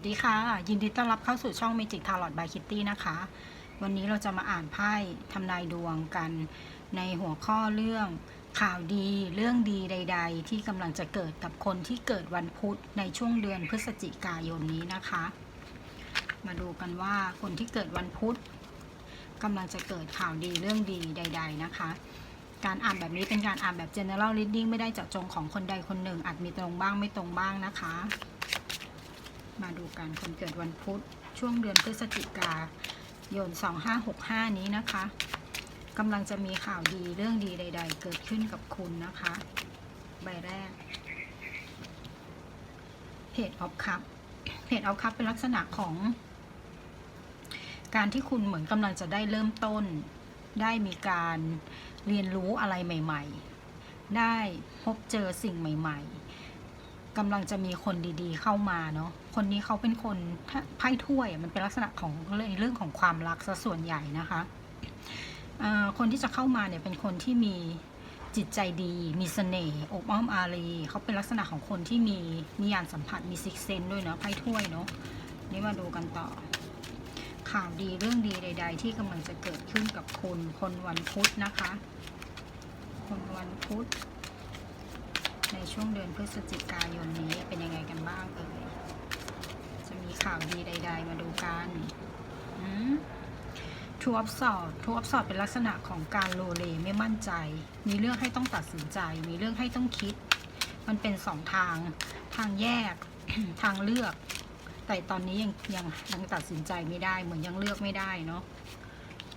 วัสดีค่ะ ยินดีต้อนรับเข้าสู่ช่อง Magic Tarot by Kitty นะคะ วันนี้เราจะมาอ่านไพ่ทำนายดวงกันในหัวข้อเรื่องข่าวดีเรื่องดีใด ๆ ที่กำลังจะเกิดกับคนที่เกิดวันพุธในช่วงเดือนพฤศจิกายนนี้นะคะ มาดูกันว่าคนที่เกิดวันพุธกำลังจะเกิดข่าวดีเรื่องดีใด ๆ นะคะ การอ่านแบบนี้เป็นการอ่านแบบ general reading ไม่ได้เจาะจงของคนใดคนหนึ่งอาจมีตรงบ้างไม่ตรงบ้างนะคะ มาดูกันคนเกิดวันพุธช่วงเดือนพฤศจิกายน 2565 นี้นะคะกำลังจะมีข่าวดีเรื่องดีใด ๆ เกิดขึ้นกับคุณนะคะ ใบแรกเพจออฟคัพเพจออฟคัพเป็นลักษณะของ การที่คุณเหมือนกำลังจะได้เริ่มต้น ได้มีการเรียนรู้อะไรใหม่ ๆ ได้พบเจอสิ่งใหม่ ๆ กำลังจะมีคนดีๆ เข้ามาเนาะ คนนี้เขาเป็นคนไพ่ถ้วยมันเป็นลักษณะของเรื่องของความรักซะส่วนใหญ่นะคะคนที่จะเข้ามาเนี่ยเป็นคนที่มีจิตใจดี มีเสน่ห์อบอ้อมอารีเขาเป็นลักษณะของคนที่มีมียานสัมผัสมีซิกเซนด้วยเนาะไพ่ถ้วยเนาะนี่มาดูกันต่อ ข่าวดีเรื่องดีใด ๆ ที่กำลังจะเกิดขึ้นกับคุณคนวันพุธนะคะ คนวันพุธ ในช่วงเดือนพฤศจิกายนนี้เป็นยังไงกันบ้างเอ่ยจะมีข่าวดีใด ๆ มาดูกันทูอัพสอดทูอัพสอดเป็นลักษณะของการโลเลไม่มั่นใจ มีเรื่องให้ต้องตัดสินใจ มีเรื่องให้ต้องคิด มันเป็นสองทาง ทางแยก ทางเลือก แต่ตอนนี้ยังยังยังตัดสินใจไม่ได้ เหมือนยังเลือกไม่ได้เนาะ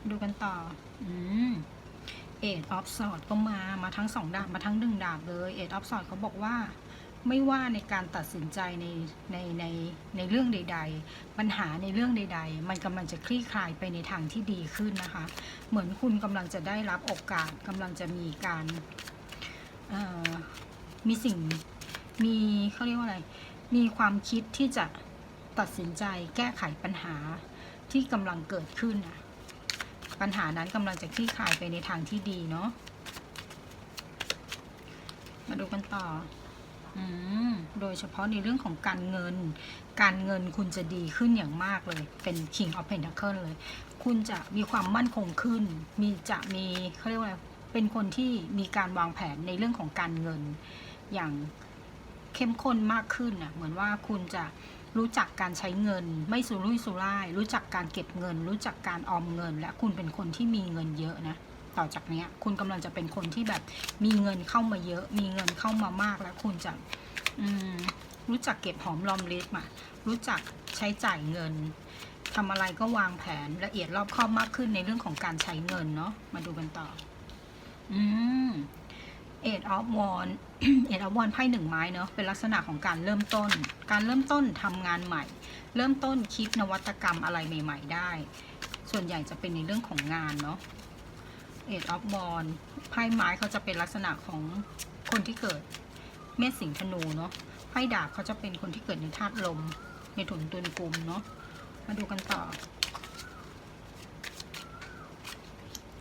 ดูกันต่อ อืม เอ็ดออฟสอดก็มามาทั้งสองดาบมาทั้งดึงดาบเลยเอ็ดออฟสอดเขาบอกว่าไม่ว่าในการตัดสินใจในในในในเรื่องใด ๆ ปัญหาในเรื่องใด ๆ มันกำลังจะคลี่คลายไปในทางที่ดีขึ้นนะคะ เหมือนคุณกำลังจะได้รับโอกาสกำลังจะมีการมีสิ่งมีเขาเรียกว่าอะไร มีความคิดที่จะตัดสินใจแก้ไขปัญหาที่กำลังเกิดขึ้นนะ ปัญหานั้นกำลังจะคลี่คลายไปในทางที่ดีเนาะมาดูกันต่ออืมโดยเฉพาะในเรื่องของการเงิน การเงินคุณจะดีขึ้นอย่างมากเลย เป็น King of Pentacle เลย คุณจะมีความมั่นคงขึ้น มีจะมีเขาเรียกว่าเป็นคนที่มีการวางแผนในเรื่องของการเงิน อย่างเข้มข้นมากขึ้นน่ะเหมือนว่าคุณจะ รู้จักการใช้เงิน ไม่สุรุ่ยสุร่าย รู้จักการเก็บเงิน รู้จักการออมเงิน และคุณเป็นคนที่มีเงินเยอะนะต่อจากนี้คุณกำลังจะเป็นคนที่แบบมีเงินเข้ามาเยอะ มีเงินเข้ามามากแล้วคุณจะรู้จักเก็บหอมรอมริบอะรู้จักใช้จ่ายเงินทำอะไรก็วางแผนละเอียดรอบคอบมากขึ้นในเรื่องของการใช้เงินเนาะมาดูกันต่อ อืม เอ็ดออฟวอนเอ็ดออฟวอนไพ่หนึ่งไม้เนาะเป็นลักษณะของการเริ่มต้น การเริ่มต้นทำงานใหม่ เริ่มต้นคิดนวัตกรรมอะไรใหม่ ๆ ได้ ส่วนใหญ่จะเป็นในเรื่องของงานเนาะเอ็ดออฟบอลไพ่ไม้เขาจะเป็นลักษณะของคนที่เกิดเมษสิงห์ธนูเนาะไพ่ดาบเขาจะเป็นคนที่เกิดในธาตุลม ในถุนตุนกลุ่มเนาะมาดูกันต่อ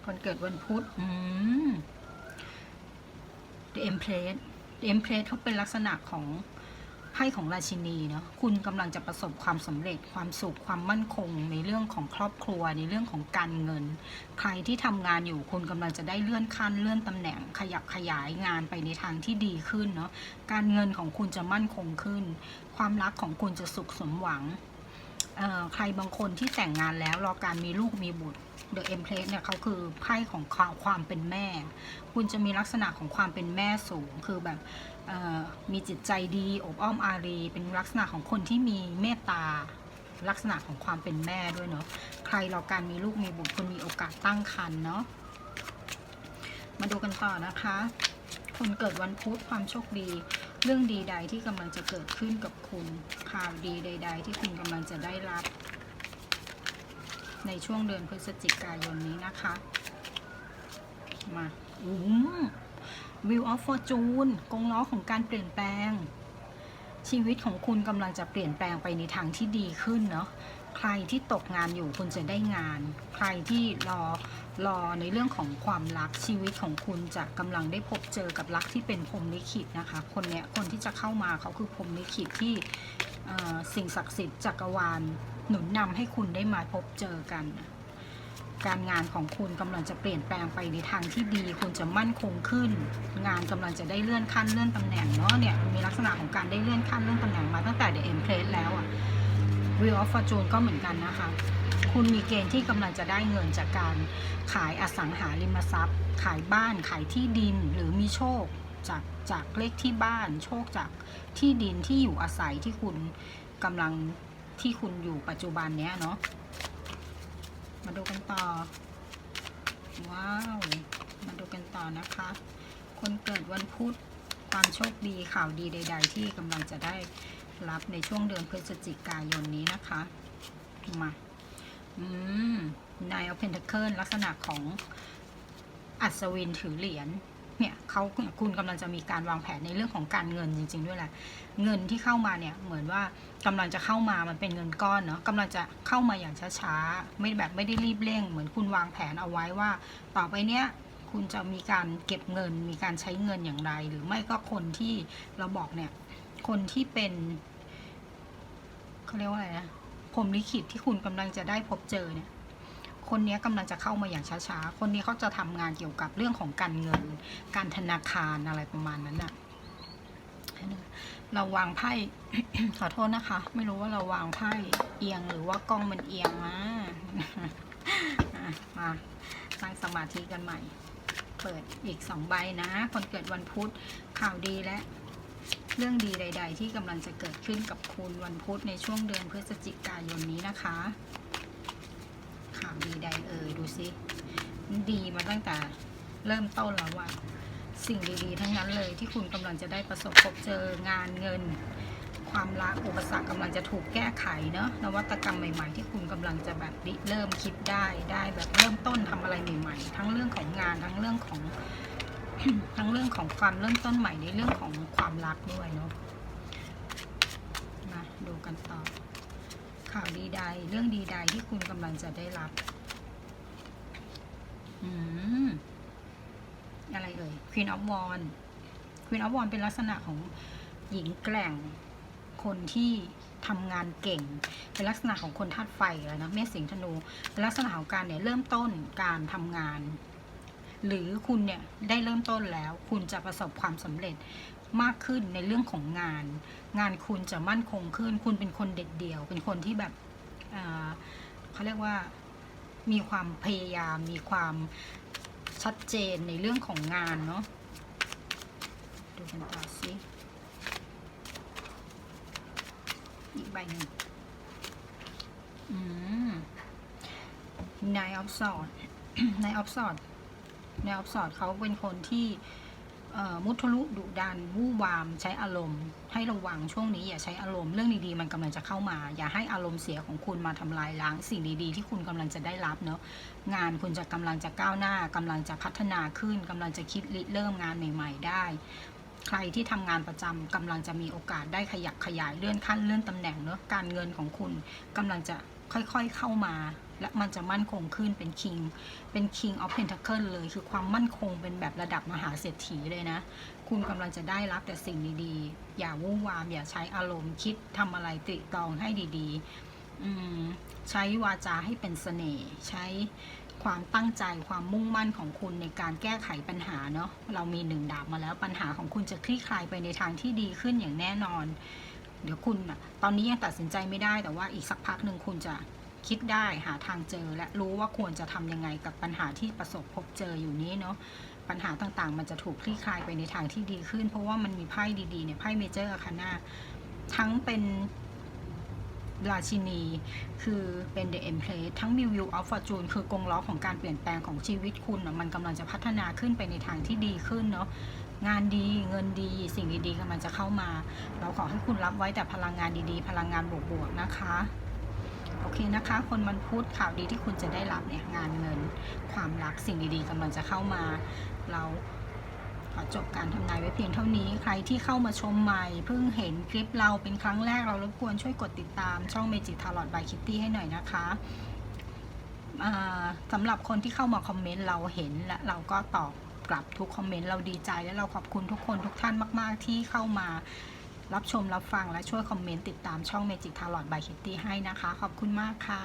คนเกิดวันพุธอืม The Empress The Empress เขาเป็นลักษณะของไพ่ของราชินีเนาะคุณกำลังจะประสบความสำเร็จความสุขความมั่นคง ในเรื่องของครอบครัว ในเรื่องของการเงิน ใครที่ทำงานอยู่คุณกำลังจะได้เลื่อนขั้นเลื่อนตำแหน่งขยับขยายงานไปในทางที่ดีขึ้นเนาะการเงินของคุณจะมั่นคงขึ้น ความรักของคุณจะสุขสมหวังเอ่อใครบางคนที่แต่งงานแล้วรอการมีลูกมีบุตร The Empress เนี่ยเขาคือไพ่ของความความเป็นแม่ คุณจะมีลักษณะของความเป็นแม่สูง คือแบบมีจิตใจดีอบอ้อมอารี เป็นลักษณะของคนที่มีเมตตาลักษณะของความเป็นแม่ด้วยเนาะ ใครรอการมีลูกมีบุตรคุณมีโอกาสตั้งครรภ์เนาะ มาดูกันต่อนะคะ คนเกิดวันพุธความโชคดี เรื่องดีใดที่กำลังจะเกิดขึ้นกับคุณข่าวดีใด ๆ ที่คุณกำลังจะได้รับ ในช่วงเดือนพฤศจิกายนนี้นะคะ มาอืม Wheel of Fortune กงล้อของการเปลี่ยนแปลง ชีวิตของคุณกำลังจะเปลี่ยนแปลงไปในทางที่ดีขึ้นเนาะใครที่ตกงานอยู่คุณจะได้งาน ใครที่รอรอในเรื่องของความรักชีวิตของคุณจะกำลังได้พบเจอกับรักที่เป็นพรหมลิขิตนะคะ คนเนี้ยคนที่จะเข้ามาเขาคือพรหมลิขิตที่สิ่งศักดิ์สิทธิ์จักรวาล หนุนนำให้คุณได้มาพบเจอกัน การงานของคุณกำลังจะเปลี่ยนแปลงไปในทางที่ดี คุณจะมั่นคงขึ้น งานกำลังจะได้เลื่อนขั้นเลื่อนตำแหน่งเนาะเนี่ยมีลักษณะของการได้เลื่อนขั้นเลื่อนตำแหน่งมาตั้งแต่ The Empress แล้วอะ Wheel of Fortune ก็เหมือนกันนะคะคุณมีเกณฑ์ที่กำลังจะได้เงินจากการขายอสังหาริมทรัพย์ ขายบ้านขายที่ดินหรือมีโชคจากจากเลขที่บ้าน โชคจากที่ดินที่อยู่อาศัยที่คุณกำลัง ที่คุณอยู่ปัจจุบันเนี้ยเนาะ มาดูกันต่อ ว้าว มาดูกันต่อนะคะ คนเกิดวันพุธความโชคดีข่าวดีใด ๆ ที่กำลังจะได้รับในช่วงเดือนพฤศจิกายนนี้นะคะ มา อืมนายเอาเพนทเคิลลักษณะของอัศวินถือเหรียญ เนี่ยเขาคุณกำลังจะมีการวางแผนในเรื่องของการเงินจริง ๆ ด้วยแหละเงินที่เข้ามาเนี่ยเหมือนว่ากำลังจะเข้ามามันเป็นเงินก้อนเนาะกำลังจะเข้ามาอย่างช้าๆไม่แบบไม่ได้รีบเร่ง เหมือนคุณวางแผนเอาไว้ว่า ต่อไปเนี้ยคุณจะมีการเก็บเงิน มีการใช้เงินอย่างไร หรือไม่ก็คนที่เราบอกเนี่ย คนที่เป็นเขาเรียกว่าอะไรนะพรมลิขิตที่คุณกำลังจะได้พบเจอเนี่ย คนนี้ยกำลังจะเข้ามาอย่างช้าๆ คนนี้เขาจะทำงานเกี่ยวกับเรื่องของการเงิน การธนาคารอะไรประมาณนั้นน่ะเราวางไพ่ ขอโทษนะคะ ไม่รู้ว่าเราวางไพ่เอียงหรือว่ากล้องมันเอียงมามาตั้งสมาธิกันใหม่ เปิดอีกสองใบนะ คนเกิดวันพุธข่าวดีและเรื่องดีใด ๆ ที่กำลังจะเกิดขึ้นกับคุณวันพุธในช่วงเดือนพฤศจิกายนนี้นะคะ ข่าวดีใดเอ่ยดูสิดีมาตั้งแต่เริ่มต้นแล้วว่าสิ่งดีๆ ทั้งนั้นเลยที่คุณกำลังจะได้ประสบพบเจองานเงิน ความรักอุปสรรคกำลังจะถูกแก้ไขเนาะนวัตกรรมใหม่ๆ ที่คุณกำลังจะแบบเริ่มคิดได้ได้แบบเริ่มต้นทำอะไรใหม่ๆ ทั้งเรื่องของงานทั้งเรื่องของทั้งเรื่องของความเริ่มต้นใหม่ในเรื่องของความรักด้วยเนาะมาดูกันต่อ ข่าวดีใด เรื่องดีใดที่คุณกำลังจะได้รับ อืม อะไรเอ่ย Queen of w a n d Queen of w a n d เป็นลักษณะของหญิงแกร่ง คนที่ทำงานเก่ง เป็นลักษณะของคนธาตุไฟแล้วนะเมษสิงห์ธนู เป็นลักษณะของการเนี่ยเริ่มต้นการทำงานหรือคุณเนี่ยได้เริ่มต้นแล้ว คุณจะประสบความสำเร็จ มากขึ้นในเรื่องของงาน งานคุณจะมั่นคงขึ้น คุณเป็นคนเด็ดเดี่ยว เป็นคนที่แบบเขาเรียกว่ามีความพยายาม มีความชัดเจนในเรื่องของงานเนาะดูกันต่อสิอีกใบหนึ่งอืม Nine of Swords Nine of Swords Nine of Swords เขาเป็นคนที่ มุทะลุดุดันวู่วาม ใช้อารมณ์ ให้ระวังช่วงนี้อย่าใช้อารมณ์เรื่องดีๆมันกำลังจะเข้ามา อย่าให้อารมณ์เสียของคุณมาทำลายล้างสิ่งดีๆ ที่คุณกำลังจะได้รับเนาะงานคุณจะกำลังจะก้าวหน้ากำลังจะพัฒนาขึ้นกำลังจะคิดริเริ่มงานใหม่ ๆ ได้ ใครที่ทำงานประจำกำลังจะมีโอกาสได้ขยับขยายเลื่อนขั้นเลื่อนตำแหน่งเนาะการเงินของคุณกำลังจะค่อยๆเข้ามา และมันจะมั่นคงขึ้นเป็น king เป็น king of pentacle เลย คือความมั่นคงเป็นแบบระดับมหาเศรษฐีเลยนะ คุณกำลังจะได้รับแต่สิ่งดีๆ อย่าวุ่นวามอย่าใช้อารมณ์คิดทำอะไรติตองให้ดีๆใช้วาจาให้เป็นเสน่ห์ใช้ ความตั้งใจความมุ่งมั่นของคุณในการแก้ไขปัญหาเนาะเรามีหนึ่งดาบมาแล้วปัญหาของคุณจะคลี่คลายไปในทางที่ดีขึ้นอย่างแน่นอน เดี๋ยวคุณอะตอนนี้ยังตัดสินใจไม่ได้แต่ว่าอีกสักพักหนึ่งคุณจะคิดได้หาทางเจอและรู้ว่าควรจะทำยังไงกับปัญหาที่ประสบพบเจออยู่นี้เนาะปัญหาต่างๆ มันจะถูกคลี่คลายไปในทางที่ดีขึ้น เพราะว่ามันมีไพ่ดีๆเนี่ยไพ่เมเจอร์คานาทั้งเป็น ราชินี คือเป็น The Empress ทั้งมี Wheel of Fortune คือกงล้อของการเปลี่ยนแปลงของชีวิตคุณอะมันกำลังจะพัฒนาขึ้นไปในทางที่ดีขึ้นเนาะงานดีเงินดีสิ่งดีๆกำลังจะเข้ามา เราขอให้คุณรับไว้แต่พลังงานดีๆ พลังงานบวกๆนะคะโอเคนะคะ คนมันพูดข่าวดีที่คุณจะได้รับเนี่ยงานเงิน ความรักสิ่งดีๆกำลังจะเข้ามา เรา ขอจบการทำนายไว้เพียงเท่านี้ ใครที่เข้ามาชมใหม่ เพิ่งเห็นคลิปเราเป็นครั้งแรกเรารบกวนช่วยกดติดตามช่อง Magic Tarot by Kitty ให้หน่อยนะคะสำหรับคนที่เข้ามาคอมเมนต์เราเห็นและเราก็ตอบกลับทุกคอมเมนต์เราดีใจ และเราขอบคุณทุกคนทุกท่านมาก ๆ ที่เข้ามารับชมรับฟังและช่วยคอมเมนต์ติดตามช่อง Magic Tarot by Kitty ให้นะคะ ขอบคุณมากค่ะ